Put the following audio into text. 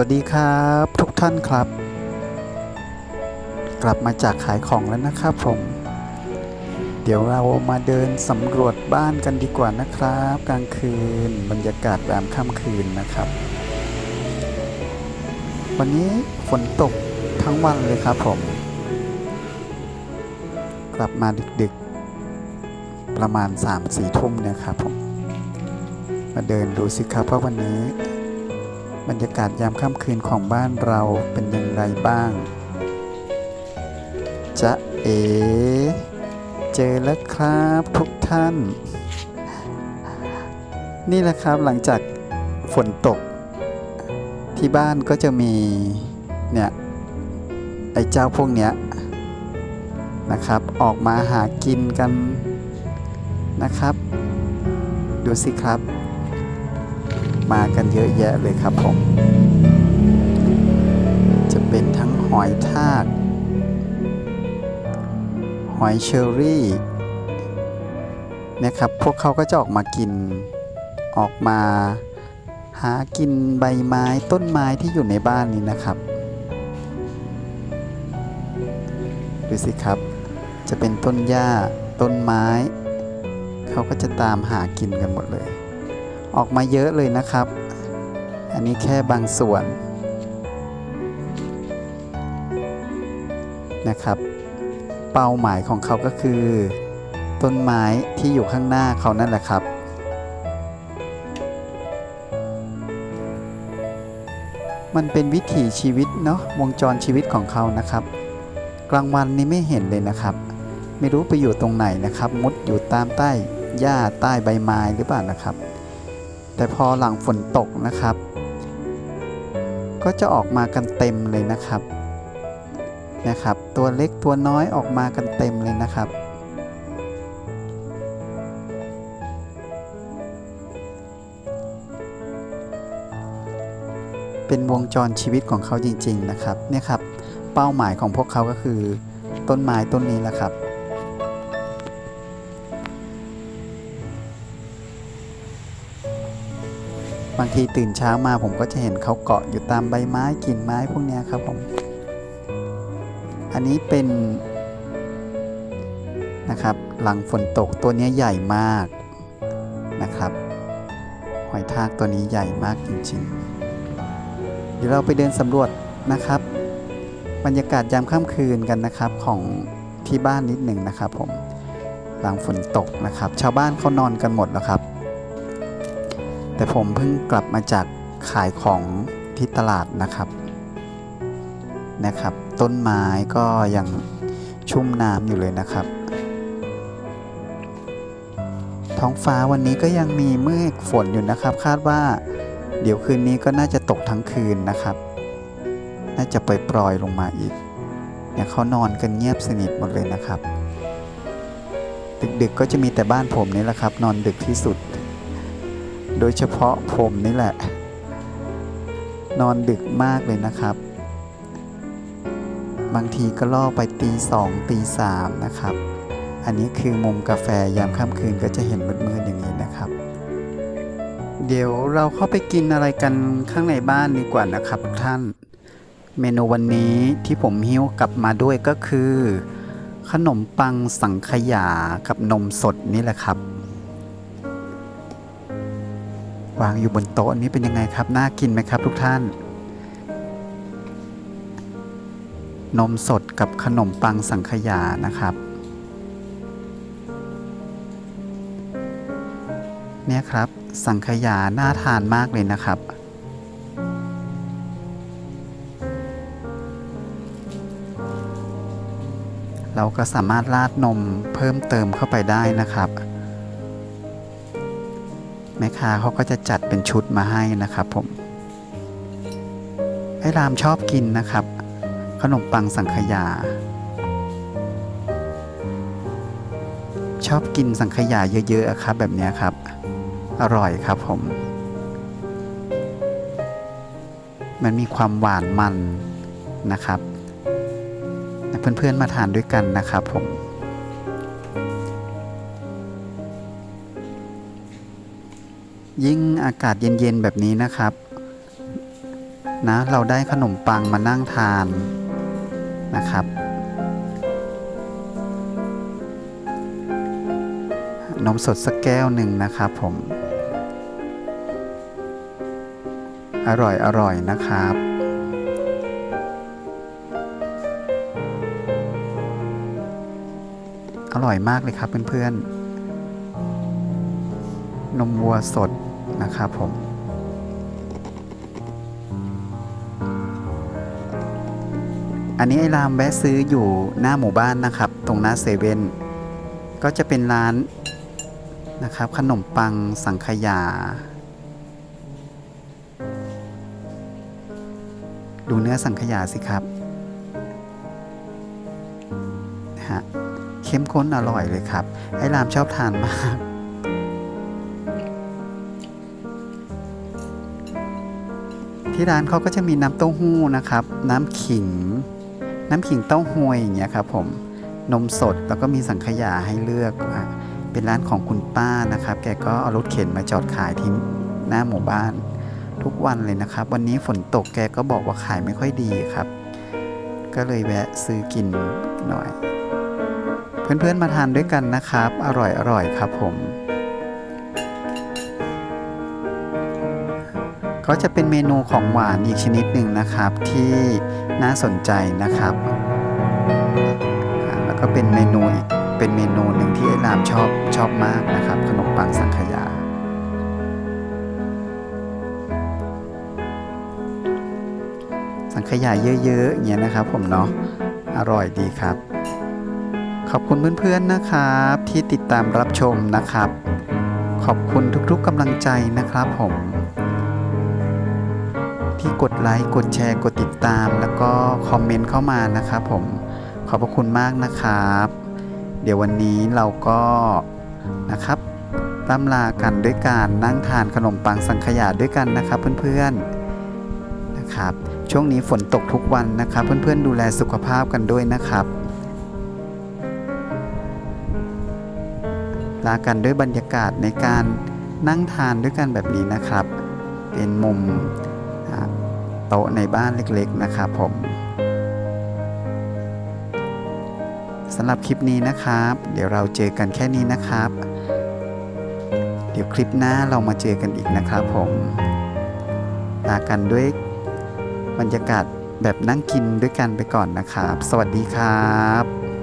วัสดีครับ ทุกท่านครับ กลับมาจากขายของแล้วนะครับผม เดี๋ยวเรามาเดินสำรวจบ้านกันดีกว่านะครับ กลางคืนบรรยากาศแบบค่ำคืนนะครับ วันนี้ฝนตกทั้งวันเลยครับผม กลับมาดึกๆ ประมาณ3-4ทุ่มนะครับผม มาเดินดูสิครับว่าวันนี้ บรรยากาศยามค่ำคืนของบ้านเราเป็นอย่างไรบ้าง จะเอ๋เจอแล้วครับทุกท่าน นี่แหละครับหลังจากฝนตก ที่บ้านก็จะมี เนี่ย ไอ้เจ้าพวกเนี้ยนะครับ ออกมาหากินกันนะครับ ดูสิครับ มากันเยอะแยะเลยครับผม จะเป็นทั้งหอยทากหอยเชอรี่นะครับ พวกเขาก็จะออกมากิน ออกมาหากินใบไม้ต้นไม้ที่อยู่ในบ้านนี้นะครับ ดูสิครับ จะเป็นต้นหญ้าต้นไม้ เขาก็จะตามหากินกันหมดเลย ออกมาเยอะเลยนะครับ อันนี้แค่บางส่วนนะครับ เป้าหมายของเขาก็คือ ต้นไม้ที่อยู่ข้างหน้าเขานั่นแหละครับมันเป็นวิถีชีวิตเนาะวงจรชีวิตของเขานะครับ กลางวันนี้ไม่เห็นเลยนะครับ ไม่รู้ไปอยู่ตรงไหนนะครับ มุดอยู่ตามใต้หญ้าใต้ใบไม้หรือเปล่านะครับ แต่พอหลังฝนตกนะครับ ก็จะออกมากันเต็มเลยนะครับนะครับ ตัวเล็กตัวน้อยออกมากันเต็มเลยนะครับ เป็นวงจรชีวิตของเขาจริง ๆ นะครับ เนี่ยครับ เป้าหมายของพวกเขาก็คือ ต้นไม้ต้นนี้แหละครับ บางทีตื่นเช้ามาผมก็จะเห็นเขาเกาะอยู่ตามใบไม้กิ่งไม้พวกนี้ครับผม อันนี้เป็นนะครับหลังฝนตกตัวนี้ใหญ่มากนะครับ หอยทากตัวนี้ใหญ่มากจริงๆ เดี๋ยวเราไปเดินสำรวจนะครับ บรรยากาศยามค่ำคืนกันนะครับของที่บ้านนิดหนึ่งนะครับผมหลังฝนตกนะครับ ชาวบ้านเขานอนกันหมดแล้วครับ แต่ผมเพิ่งกลับมาจากขายของที่ตลาดนะครับนะครับ ต้นไม้ก็ยังชุ่มน้ำอยู่เลยนะครับ ท้องฟ้าวันนี้ก็ยังมีเมฆฝนอยู่นะครับ คาดว่า เดี๋ยวคืนนี้ก็น่าจะตกทั้งคืนนะครับ น่าจะปล่อยๆลงมาอีกเนี่ยเขานอนกันเงียบสนิทหมดเลยนะครับ ดึกๆก็จะมีแต่บ้านผมนี่แหละครับ นอนดึกที่สุด โดยเฉพาะผมนี่แหละ นอนดึกมากเลยนะครับ บางทีก็ล่อไปตีสองตีสามนะครับ อันนี้คือมุมกาแฟยามค่ำคืนก็จะเห็นมืดๆอย่างนี้นะครับ เดี๋ยวเราเข้าไปกินอะไรกันข้างในบ้านดีกว่านะครับทุกท่าน เมนูวันนี้ที่ผมหิ้วกลับมาด้วยก็คือ ขนมปังสังขยากับนมสดนี่แหละครับ วางอยู่บนโต๊ะนี้เป็นยังไงครับ น่ากินไหมครับทุกท่าน นมสดกับขนมปังสังขยานะครับ เนี่ยครับ สังขยาน่าทานมากเลยนะครับเราก็สามารถราดนมเพิ่มเติมเข้าไปได้นะครับ แม่ค้าเขาก็จะจัดเป็นชุดมาให้นะครับผมไอ้รามชอบกินนะครับ ขนมปังสังขยา ชอบกินสังขยาเยอะๆอะครับแบบนี้ครับ อร่อยครับผม มันมีความหวานมันนะครับเพื่อนๆมาทานด้วยกันนะครับผม ยิ่งอากาศเย็นๆแบบนี้นะครับ นะ เราได้ขนมปังมานั่งทานนะครับ นมสดสักแก้วหนึ่งนะครับผม อร่อยอร่อยนะครับอร่อยมากเลยครับเพื่อนๆ นมวัวสด นะครับผมอันนี้ไอ้รามแวะซื้ออยู่หน้าหมู่บ้านนะครับ ตรงหน้าเซเว่นก็จะเป็นร้านนะครับ ขนมปังสังขยา ดูเนื้อสังขยาสิครับฮะเข้มข้นอร่อยเลยครับ ไอ้รามชอบทานมาก ที่ร้านเขาก็จะมีน้ำเต้าหู้นะครับ น้ำขิง น้ำขิงเต้าหวยอย่างเงี้ยครับผมนมสดแล้วก็มีสังขยาให้เลือก เป็นร้านของคุณป้านะครับ แกก็เอารถเข็นมาจอดขายที่หน้าหมู่บ้าน ทุกวันเลยนะครับ วันนี้ฝนตกแกก็บอกว่าขายไม่ค่อยดีครับ ก็เลยแวะซื้อกินหน่อย เพื่อนๆมาทานด้วยกันนะครับ อร่อยอร่อยครับผม ก็จะเป็นเมนูของหวานอีกชนิดหนึ่งนะครับที่น่าสนใจนะครับ แล้วก็เป็นเมนูอีกเป็นเมนูหนึ่งที่ไอ้รามชอบชอบมากนะครับ ขนมปังสังขยาสังขยาเยอะๆอย่างเงี้ยนะครับผมเนาะอร่อยดีครับ ขอบคุณเพื่อนๆนะครับที่ติดตามรับชมนะครับ ขอบคุณทุกๆกำลังใจนะครับผม ที่กดไลค์กดแชร์กดติดตาม แล้วก็คอมเมนต์เข้ามานะครับผมขอบพระคุณมากนะครับ เดี๋ยววันนี้เราก็นะครับล่ำลากันด้วยการนั่งทานขนมปังสังขยาด้วยกันนะครับเพื่อนๆนะครับ ช่วงนี้ฝนตกทุกวันนะครับ เพื่อนๆดูแลสุขภาพกันด้วยนะครับ ลากันด้วยบรรยากาศในการนั่งทานด้วยกันแบบนี้นะครับ เป็นมุม โต๊ะในบ้านเล็กๆนะครับผมสำหรับคลิปนี้นะครับ เดี๋ยวเราเจอกันแค่นี้นะครับ เดี๋ยวคลิปหน้าเรามาเจอกันอีกนะครับผมลากันด้วยบรรยากาศแบบนั่งกินด้วยกันไปก่อนนะครับ สวัสดีครับ